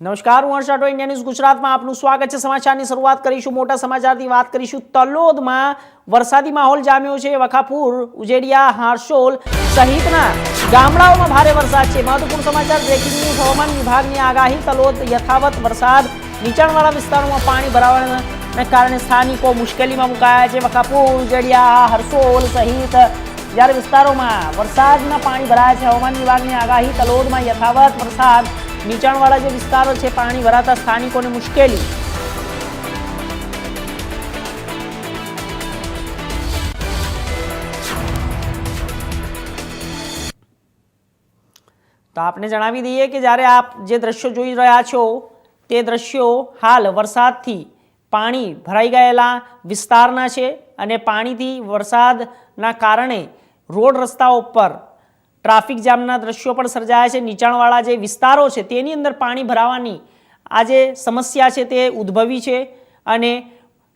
નમસ્કાર, હું હર્ષાટો India news ગુજરાતમાં આપનું સ્વાગત છે. સમાચારની શરૂઆત કરીશું, મોટા સમાચારથી વાત કરીશું. તલોદમાં વરસાદી માહોલ જામ્યો છે. વખાપુર, ઉજેડિયા હારસોલ સહિતના ગામડાઓમાં ભારે વરસાદ છે. મહત્વપૂર્ણ સમાચાર બ્રેકિંગ ન્યૂઝ હવામાન વિભાગની આગાહી. તલોદ યથાવત વરસાદ. નીચાણવાળા વિસ્તારોમાં પાણી ભરાવાને કારણે સ્થાનિકો મુશ્કેલીમાં મુકાયા છે. વખાપુર, ઉજેડિયા હરસોલ સહિત જ્યારે વિસ્તારોમાં વરસાદના પાણી ભરાયા છે. હવામાન વિભાગની આગાહી, તલોદમાં યથાવત વરસાદ. નીચાણવાળા જે વિસ્તારો છે, પાણી ભરાતા સ્થાનિકોને મુશ્કેલી. તો આપને જણાવી દઈએ કે જ્યારે આપ જે દ્રશ્યો જોઈ રહ્યા છો, તે દ્રશ્યો હાલ વરસાદથી પાણી ભરાઈ ગયેલા વિસ્તારના છે અને પાણીથી વરસાદના કારણે રોડ રસ્તાઓ પર ટ્રાફિક જામના દ્રશ્યો પણ સર્જાયા છે. નીચાણવાળા જે વિસ્તારો છે, તેની અંદર પાણી ભરાવાની આ જે સમસ્યા છે તે ઉદ્ભવી છે અને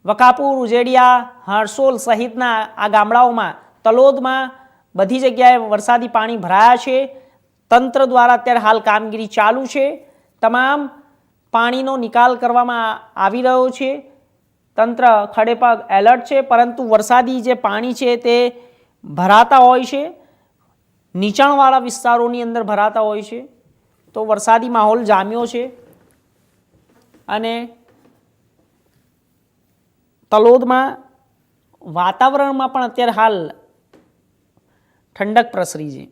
વકાપુર ઉજેડિયા, હરસોલ સહિતના આ ગામડાઓમાં તલોદમાં બધી જગ્યાએ વરસાદી પાણી ભરાયા છે. તંત્ર દ્વારા અત્યારે હાલ કામગીરી ચાલુ છે. તમામ પાણીનો નિકાલ કરવામાં આવી રહ્યો છે. તંત્ર ખડેપગ એલર્ટ છે, પરંતુ વરસાદી જે પાણી છે તે ભરાતા હોય છે. નીચાણવાળા વિસ્તારોની અંદર ભરાતા હોય છે, તો વરસાદી માહોલ જામ્યો છે અને તલોદમાં વાતાવરણમાં પણ અત્યારે હાલ ઠંડક પ્રસરી છે.